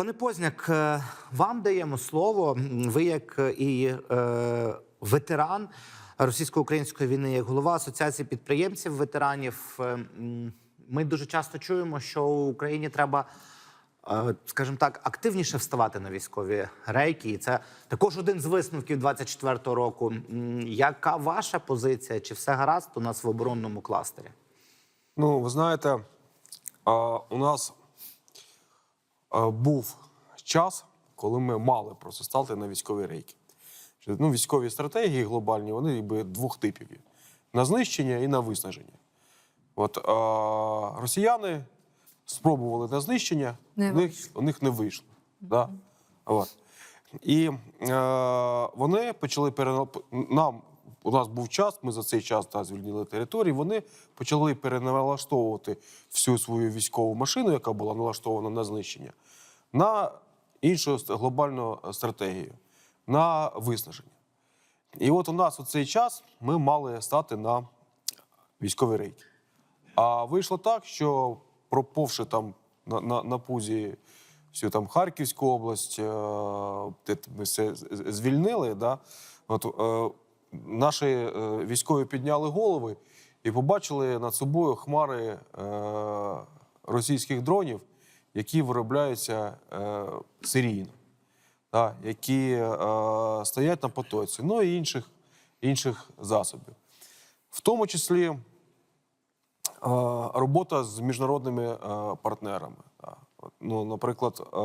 Пане Позняк, е, вам даємо слово. Ви як е, і е, ветеран російсько-української війни, як голова асоціації підприємців ветеранів. е, Ми дуже часто чуємо, що Україні треба, скажімо так, активніше вставати на військові рейки. І це також один з висновків 24-го року. Яка ваша позиція? Чи все гаразд у нас в оборонному кластері? Ну, ви знаєте, у нас був час, коли ми мали просто стати на військові рейки. Ну, військові стратегії глобальні, вони якби двох типів є: на знищення і на виснаження. От а, росіяни спробували на знищення, Не у, них, у них не вийшло. Да? От. І е, вони почали перена... нам. У нас був час, ми за цей час та, звільнили території. Вони почали переналаштовувати всю свою військову машину, яка була налаштована на знищення, на іншу глобальну стратегію, на виснаження. І от у нас у цей час ми мали стати на військові рейки. А вийшло так, що проповши там на, на, на пузі всю там Харківську область, е, де ми все звільнили, да, от, е, наші е, військові підняли голови і побачили над собою хмари е, російських дронів, які виробляються е, серійно, да, які е, стоять на потоці, ну і інших, інших засобів. В тому числі е, робота з міжнародними е, партнерами. От, Ну, наприклад, е,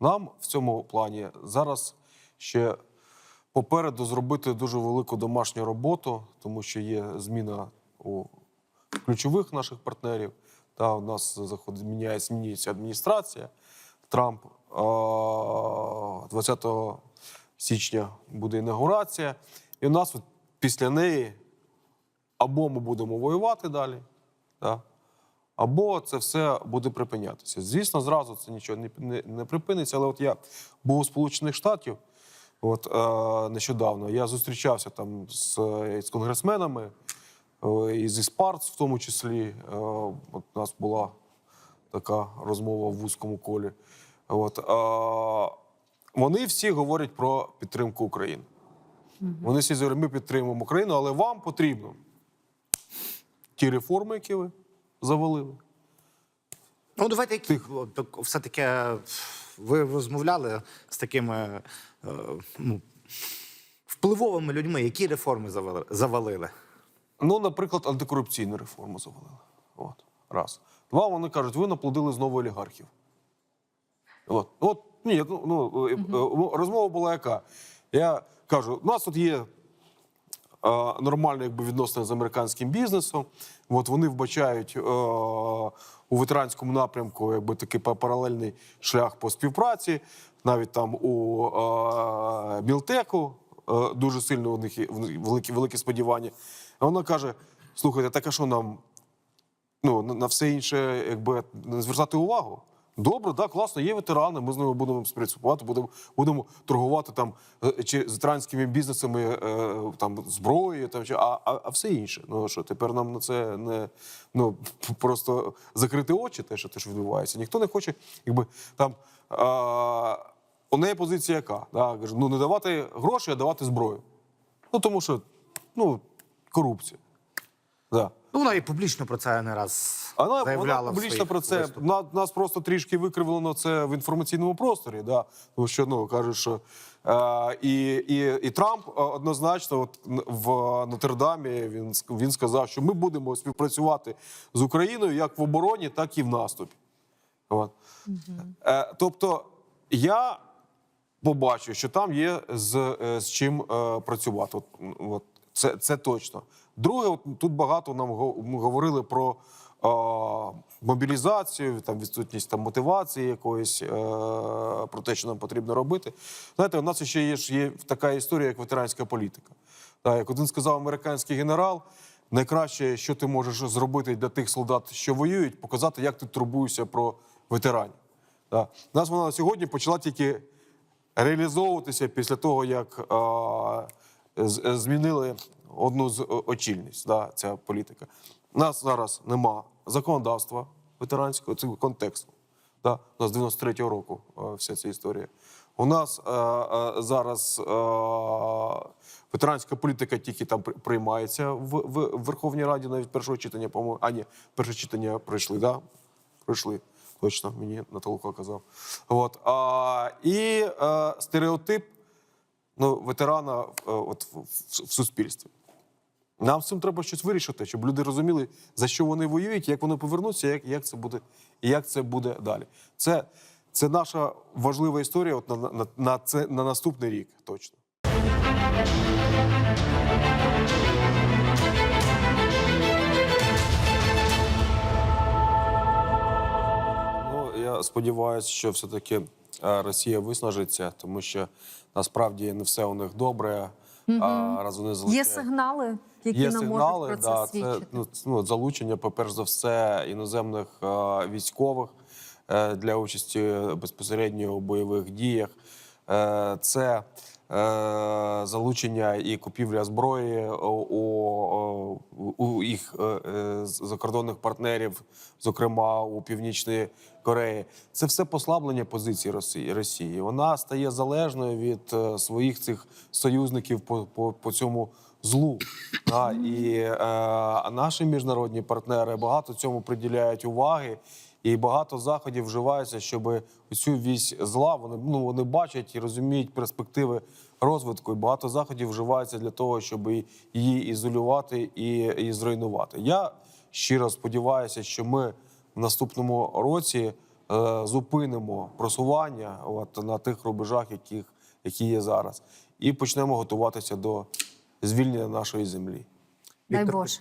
нам в цьому плані зараз ще попереду зробити дуже велику домашню роботу, тому що є зміна у ключових наших партнерів. Та, у нас заходить, міняє, змінюється адміністрація. Трамп е, 20 січня буде інаугурація. І у нас от після неї або ми будемо воювати далі, да, або це все буде припинятися. Звісно, зразу це нічого не, не, не припиниться. Але от я був у Сполучених Штатів от, е, нещодавно. Я зустрічався там з, е, з конгресменами, і зі Спарц, в тому числі. Е, от у нас була така розмова в вузькому колі. От, е, вони всі говорять про підтримку України. Вони всі говорять, ми підтримуємо Україну, але вам потрібно ті реформи, які ви завалили. Ну, давайте які все таки ви розмовляли з такими е, ну, впливовими людьми, які реформи завали- завалили. Ну, наприклад, антикорупційну реформу завалили. От, раз. Два, вони кажуть, ви наплодили знову олігархів. От, от ні, ну, е, розмова була яка? Я кажу, у нас тут є е, нормальні якби, відносини з американським бізнесом. От вони вбачають е, у ветеранському напрямку якби, такий паралельний шлях по співпраці. Навіть там у е, Мілтеку е, дуже сильно у них великі, великі сподівання. А вона каже: слухайте, так а що нам ну, на, все інше, якби звертати увагу. Добре, да, класно, є ветерани, ми з ними будемо співпрацювати, будемо, будемо торгувати там е, чи з ветеранськими бізнесами е, там, зброєю, там, чи, а, а, а все інше. Ну що, тепер нам на це не ну, просто закрити очі, те, що те, що відбувається. Ніхто не хоче, якби там. А, у неї позиція яка? Да, ну не давати гроші, а давати зброю. Ну тому що ну, корупція. Да. Ну, вона і публічно про це не раз Вона, заявляла. вона публічно про це на, нас просто трішки викривлено це в інформаційному просторі. Да? Тому що ну кажуть, що е, і, і, і Трамп е, однозначно, от в Нотр-Дамі він він сказав, що ми будемо співпрацювати з Україною як в обороні, так і в наступі. От. Е, тобто я побачу, що там є з, е, з чим е, працювати. От, от, це, це точно. Друге, от, тут багато нам ми говорили про е, мобілізацію, там, відсутність там, мотивації якоїсь, е, про те, що нам потрібно робити. Знаєте, у нас ще є, є така історія, як ветеранська політика. Так, як один сказав американський генерал, найкраще, що ти можеш зробити для тих солдат, що воюють, показати, як ти турбуєшся про ветеранів. Так. Нас вона сьогодні почала тільки реалізовуватися після того, як е, змінили одну з очільниць, да, ця політика. У нас зараз нема законодавства ветеранського, цього контексту. Да? У нас 93-го року е, вся ця історія. У нас е, е, зараз е, ветеранська політика тільки там приймається в, в, Верховній Раді, навіть першого читання, по-моєму. А ні, перше читання пройшли, да? Пройшли. Точно, мені Наталука казав. От. А, і е, стереотип ну, ветерана е, от, в, суспільстві. Нам з цим треба щось вирішити, щоб люди розуміли, за що вони воюють, як вони повернуться, як, як це буде і як це буде далі. Це, це наша важлива історія от на, на, на, це, на наступний рік точно. Ну, я сподіваюся, що все-таки Росія виснажиться, тому що насправді не все у них добре. А раз вони Є сигнали, які Є нам сигнали, можуть про да, це свідчити. ну, ц- ну, залучення, перш за все, іноземних а, військових а, для участі безпосередньо у бойових діях. А, це е, залучення і купівля зброї у, у, у їх е, е, закордонних партнерів, зокрема у Північної Кореї. Це все послаблення позиції Росії. Росії. Вона стає залежною від е, своїх цих союзників по, по, по цьому злу. Да, і е, наші міжнародні партнери багато цьому приділяють уваги, і багато заходів вживаються, щоб цю вісь зла вони ну вони бачать і розуміють перспективи розвитку. І багато заходів вживаються для того, щоб її ізолювати і, і зруйнувати. Я щиро сподіваюся, що ми в наступному році е, зупинимо просування от, на тих рубежах, яких, які є зараз, і почнемо готуватися до звільнення нашої землі. Дай Боже.